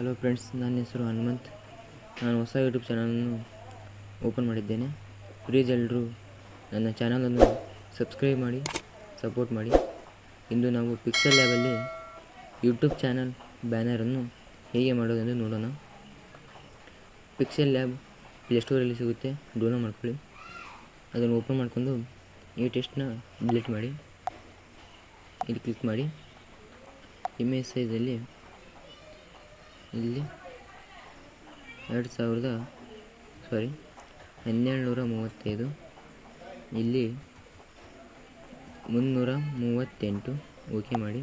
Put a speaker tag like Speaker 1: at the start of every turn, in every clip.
Speaker 1: Hello friends ನನ್ನ ಹೆಸರು ಹನುಮಂತ್. ನಾನು ಹೊಸ ಯೂಟ್ಯೂಬ್ ಚಾನಲನ್ನು ಓಪನ್ ಮಾಡಿದ್ದೇನೆ. ಪ್ಲೀಸ್ ಎಲ್ಲರೂ ನನ್ನ ಚಾನಲನ್ನು ಸಬ್ಸ್ಕ್ರೈಬ್ ಮಾಡಿ ಸಪೋರ್ಟ್ ಮಾಡಿ. ಇಂದು ನಾವು ಪಿಕ್ಸೆಲ್ ಲ್ಯಾಬಲ್ಲಿ ಯೂಟ್ಯೂಬ್ ಚಾನಲ್ ಬ್ಯಾನರನ್ನು ಹೇಗೆ ಮಾಡೋದೆಂದು ನೋಡೋಣ. ಪಿಕ್ಸೆಲ್ ಲ್ಯಾಬ್ ಪ್ಲೇಸ್ಟೋರಲ್ಲಿ ಸಿಗುತ್ತೆ. ಡೌನ್ಲೋಡ್ ಮಾಡ್ಕೊಳ್ಳಿ. ಅದನ್ನು ಓಪನ್ ಮಾಡ್ಕೊಂಡು ಈ ಟೆಸ್ಟ್ನ ಡಿಲೀಟ್ ಮಾಡಿ. ಇಲ್ಲಿ ಕ್ಲಿಕ್ ಮಾಡಿ. ಇಮೇಜ್ ಸೈಜಲ್ಲಿ ಇಲ್ಲಿ? ಎರಡು ಸಾವಿರದ ಸಾರಿ ಹನ್ನೆರಡು ನೂರ ಮೂವತ್ತೈದು. ಇಲ್ಲಿ ಮುನ್ನೂರ ಮೂವತ್ತೆಂಟು. ಓಕೆ ಮಾಡಿ.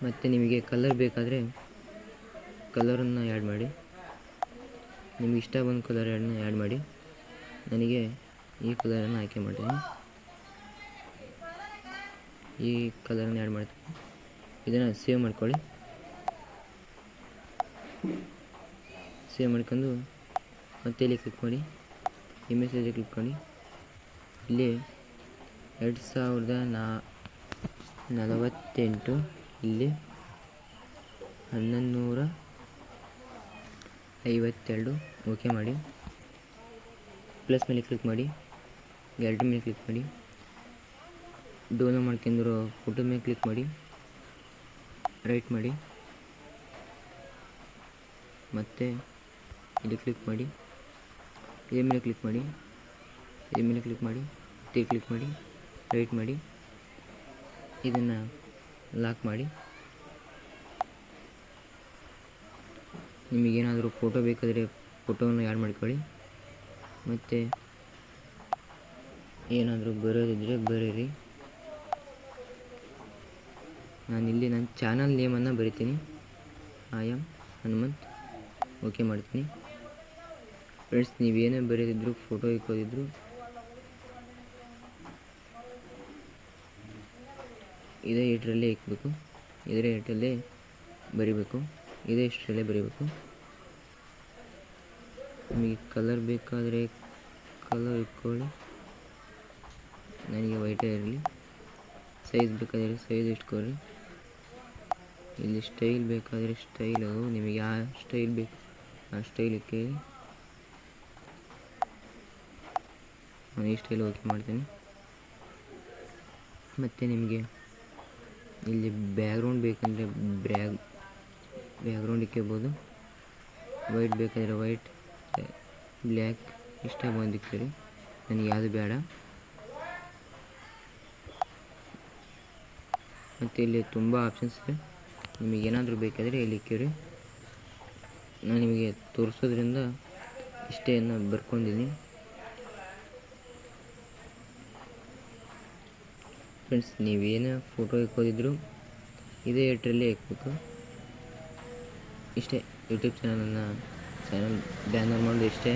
Speaker 1: ಮತ್ತು ನಿಮಗೆ ಕಲರ್ ಬೇಕಾದರೆ ಕಲರನ್ನು ಆ್ಯಡ್ ಮಾಡಿ. ನಿಮಗೆ ಇಷ್ಟ ಬಂದ ಕಲರ್ ಎರಡನ್ನ ಆ್ಯಡ್ ಮಾಡಿ. ನನಗೆ ಈ ಕಲರನ್ನು ಆಯ್ಕೆ ಮಾಡ್ತೀನಿ. ಈ ಕಲರನ್ನು ಆ್ಯಡ್ ಮಾಡ್ತೀನಿ. ಇದನ್ನು ಸೇವ್ ಮಾಡ್ಕೊಳ್ಳಿ. ಸೇವ್ ಮಾಡ್ಕೊಂಡು ಮತ್ತೆ ಇಲ್ಲಿ ಕ್ಲಿಕ್ ಮಾಡಿ ಇಮೇಜಲ್ಲಿ ಕ್ಲಿಕ್ ಮಾಡಿ. ಇಲ್ಲಿ ಎರಡು ಸಾವಿರದ ನಾ, ನಲವತ್ತೆಂಟು, ಇಲ್ಲಿ ಹನ್ನೊಂದು ನೂರ ಐವತ್ತೆರಡು. ಓಕೆ ಮಾಡಿ. ಪ್ಲಸ್ ಮೇಲೆ ಕ್ಲಿಕ್ ಮಾಡಿ. ಎರಡು ಮೇಲೆ ಕ್ಲಿಕ್ ಮಾಡಿ. ಡೋನೋ ಮಾಡ್ಕೊಂಡಿರೋ ಫೋಟೋ ಮೇಲೆ ಕ್ಲಿಕ್ ಮಾಡಿ. ರೈಟ್ ಮಾಡಿ. ಮತ್ತು ಇಲ್ಲಿ ಕ್ಲಿಕ್ ಮಾಡಿ ಇದ್ರ ಮೇಲೆ ಕ್ಲಿಕ್ ಮಾಡಿ ಇದ್ರ ಮೇಲೆ ಕ್ಲಿಕ್ ಮಾಡಿ ಟಿ ಕ್ಲಿಕ್ ಮಾಡಿ ರೈಟ್ ಮಾಡಿ, ಇದನ್ನು ಲಾಕ್ ಮಾಡಿ. ನಿಮಗೇನಾದರೂ ಫೋಟೋ ಬೇಕಾದರೆ ಫೋಟೋವನ್ನು ಆ್ಯಡ್ ಮಾಡ್ಕೊಳ್ಳಿ. ಮತ್ತು ಏನಾದರೂ ಬರೋದಿದ್ದರೆ ಬರೀರಿ. ನಾನಿಲ್ಲಿ ನನ್ನ ಚಾನಲ್ ನೇಮನ್ನು ಬರಿತೀನಿ. ಐ ಆಮ್ ಹನುಮಂತ್ ಓಕೆ ಮಾಡ್ತೀನಿ. ಫ್ರೆಂಡ್ಸ್ ನೀವೇನೇ ಬರೆದಿದ್ರು ಫೋಟೋ ಇಕ್ಕೋದಿದ್ರು, ಇದೇ ಏಟ್ರಲ್ಲೇ ಇಕ್ಬೇಕು. ಇದೇ ಏಟ್ರಲ್ಲೇ ಬರಿಬೇಕು. ಇದೇ ಇಷ್ಟರಲ್ಲೇ ಬರಿಬೇಕು. ನಿಮಗೆ ಕಲರ್ ಬೇಕಾದರೆ ಕಲರ್ ಇಟ್ಕೊಳ್ಳಿ. ನನಗೆ ವೈಟೇ ಇರಲಿ. ಸೈಜ್ ಬೇಕಾದರೆ ಸೈಜ್ ಇಟ್ಕೊಳ್ಳಿ. ಇಲ್ಲಿ ಸ್ಟೈಲ್ ಬೇಕಾದರೆ ಸ್ಟೈಲು ನಿಮಗೆ ಯಾವ ಸ್ಟೈಲ್ ಬೇಕು? ಆ ಸ್ಟೈಲ್ ಇಕ್ಕಿ ನಾನು ಈ ಸ್ಟೈಲ್ ಓಕೆ ಮಾಡ್ತೀನಿ. ಮತ್ತು ನಿಮಗೆ ಇಲ್ಲಿ ಬ್ಯಾಕ್ಗ್ರೌಂಡ್ ಬೇಕಂದರೆ ಬ್ಯಾಗ್ ಬ್ಯಾಕ್ಗ್ರೌಂಡ್ ಇಕ್ಕೋಬೋದು ವೈಟ್ ಬೇಕಾದರೆ ವೈಟ್ ಬ್ಲ್ಯಾಕ್ ಇಷ್ಟ ಬಂದು ಇಕ್ಕಿರಿ. ನನಗೆ ಯಾವುದು ಬೇಡ. ಮತ್ತು ಇಲ್ಲಿ ತುಂಬ ಆಪ್ಷನ್ಸ್ ಇದೆ. ನಿಮಗೆ ಏನಾದರೂ ಬೇಕಾದರೆ ಇಲ್ಲಿ ಇಕ್ಕಿರಿ. ನಾನು ನಿಮಗೆ ತೋರಿಸೋದ್ರಿಂದ ಇಷ್ಟೇನ ಬರ್ಕೊಂಡಿದ್ದೀನಿ. ಫ್ರೆಂಡ್ಸ್ ನೀವೇನೇ ಫೋಟೋ ಇಕ್ಕೋದಿದ್ರು ಇದೇ ಏಟ್ರಲ್ಲೇ ಇಕ್ಬೇಕು ಇಷ್ಟೇ ಯೂಟ್ಯೂಬ್ ಚಾನಲನ್ನು ಚಾನಲ್ ಬ್ಯಾನರ್ ಮಾಡೋದು ಇಷ್ಟೇ.